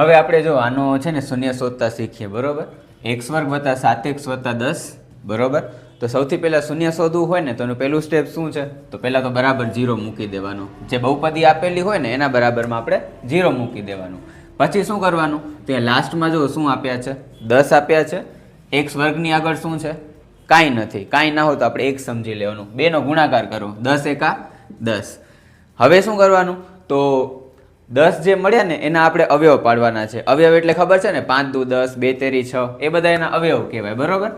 હવે આપણે જો આનો છે ને શૂન્ય શોધતા શીખીએ, બરાબર? એક્સ વર્ગ વત્તા સાત એક્સ વત્તા દસ, બરાબર? તો સૌથી પહેલાં શૂન્ય શોધવું હોય ને, તો એનું પહેલું સ્ટેપ શું છે? તો પહેલાં તો બરાબર જીરો મૂકી દેવાનું. જે બહુપદી આપેલી હોય ને, એના બરાબરમાં આપણે જીરો મૂકી દેવાનું. પછી શું કરવાનું? તે લાસ્ટમાં જો શું આપ્યા છે? દસ આપ્યા છે. એક્સ વર્ગની આગળ શું છે? કાંઈ નથી. કાંઈ ના હોય તો આપણે એક સમજી લેવાનું. બેનો ગુણાકાર કરો. દસ એકા દસ. હવે શું કરવાનું? તો દસ જે મળ્યા ને, એના આપણે અવયવ પાડવાના છે. અવયવ એટલે ખબર છે ને? પાંચ, દુ, દસ, બે, તેરી, છ. એ બધા એના અવયવ કહેવાય, બરોબર?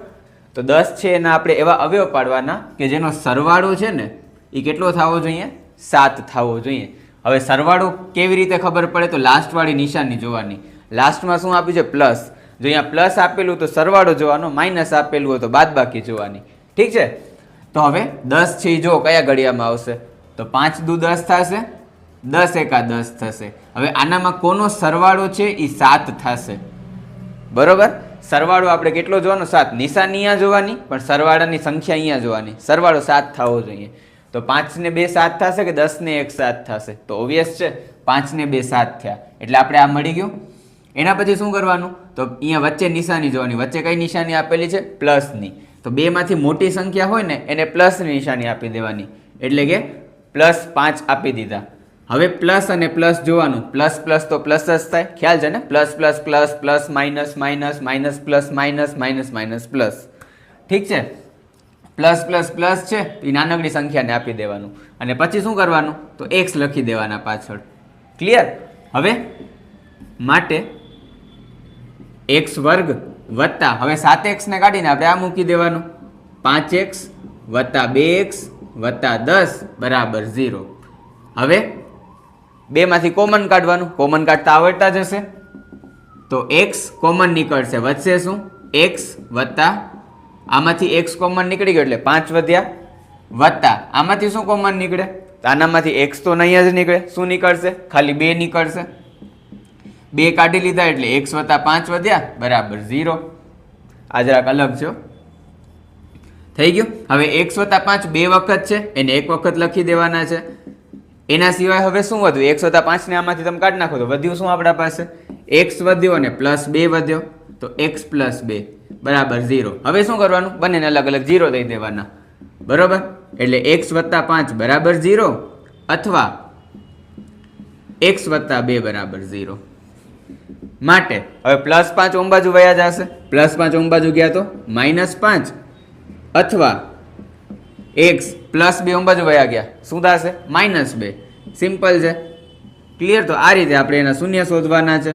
તો દસ છે એના આપણે એવા અવયવ પાડવાના કે જેનો સરવાળો છે ને એ કેટલો થવો જોઈએ? સાત થવો જોઈએ. હવે સરવાળો કેવી રીતે ખબર પડે? તો લાસ્ટવાળી નિશાની જોવાની. લાસ્ટમાં શું આપ્યું છે? પ્લસ. જો અહીંયા પ્લસ આપેલું તો સરવાળો જોવાનો, માઇનસ આપેલું હોય તો બાદબાકી જોવાની. ઠીક છે? તો હવે દસ છે એ જો કયા ઘડિયામાં આવશે? તો પાંચ, દુ, દસ થશે. દસ એકા દસ થશે. હવે આનામાં કોનો સરવાળો છે? એ સાત થશે. બરોબર? સરવાળો આપણે કેટલો જોવાનો? સાત. નિશાની અહીંયા જોવાની, પણ સરવાળાની સંખ્યા અહીંયા જોવાની. સરવાળો સાત થવો જોઈએ. તો પાંચને બે સાત થશે કે દસને એક સાત થશે? તો ઓબ્વિયસ છે. પાંચને બે સાત થયા. એટલે આપણે આ મળી ગયું. એના પછી શું કરવાનું? તો અહીંયા વચ્ચે નિશાની જોવાની. વચ્ચે કઈ નિશાની આપેલી છે? પ્લસની તો બેમાંથી મોટી સંખ્યા હોય ને, એને પ્લસની નિશાની આપી દેવાની. એટલે કે પ્લસ પાંચ આપી દીધા. હવે પ્લસ અને પ્લસ જોવાનું. પ્લસ પ્લસ તો પ્લસ જ થાય. ખ્યાલ છે ને? Plus plus plus plus minus minus minus plus minus minus minus plus ઠીક છે? પ્લસ પ્લસ પ્લસ છે. એ નાનકડી સંખ્યાને આપી દેવાનું. અને પછી શું કરવાનું? તો એક્સ લખી દેવાના પાછળ. ક્લિયર હવે માટે એક્સ વર્ગ વત્તા, હવે સાત એક્સને કાઢીને આપણે આ મૂકી દેવાનું. પાંચ એક્સ વત્તા બે એક્સ વત્તા દસ, બરાબર ઝીરો. હવે બેમાંથી કોમન કાઢવાનું. કોમન કાઢતા આવડતા જ હશે તો એક્સ કોમન નીકળશે. વધશે શું? એક્સ વત્તા આમાંથી એક્સ કોમન નીકળી ગયો એટલે પાંચ વધ્યા વત્તા. આમાંથી શું કોમન નીકળે? આનામાંથી એક્સ તો નહીં જ નીકળે. શું નીકળશે? ખાલી બે નીકળશે. બે કાઢી લીધા એટલે એક્સ વત્તા પાંચ વધ્યા. બરાબર ઝીરો આ જરાક અલગ છે થઈ ગયું? હવે એક્સ વત્તા પાંચ બે વખત છે. એને એક વખત લખી દેવાના છે. એના સિવાય હવે શું વધ્યું? એક્સ વત્તા પાંચને આમાંથી તમે કાઢી નાખો તો વધ્યું શું આપણા પાસે? એક્સ વધ્યો અને પ્લસ બે વધ્યો. તો એક્સ પ્લસ બે. બરાબર ઝીરો હવે શું કરવાનું? બંનેને અલગ અલગ ઝીરો દઈ દેવાના. બરાબર? એટલે એક્સ વત્તા પાંચ બરાબર ઝીરો અથવા એક્સ વત્તા બે બરાબર ઝીરો માટે હવે પ્લસ પાંચ ઓમ બાજુ વયા જશે. પ્લસ પાંચ ઓમ બાજુ ગયા તો માઇનસ પાંચ અથવા એક્સ પ્લસ બે ઓમ બાજુ વયા ગયા. શું થશે? માઇનસ બે. સિમ્પલ છે. ક્લિયર તો આ રીતે આપણે એના શૂન્ય શોધવાના છે.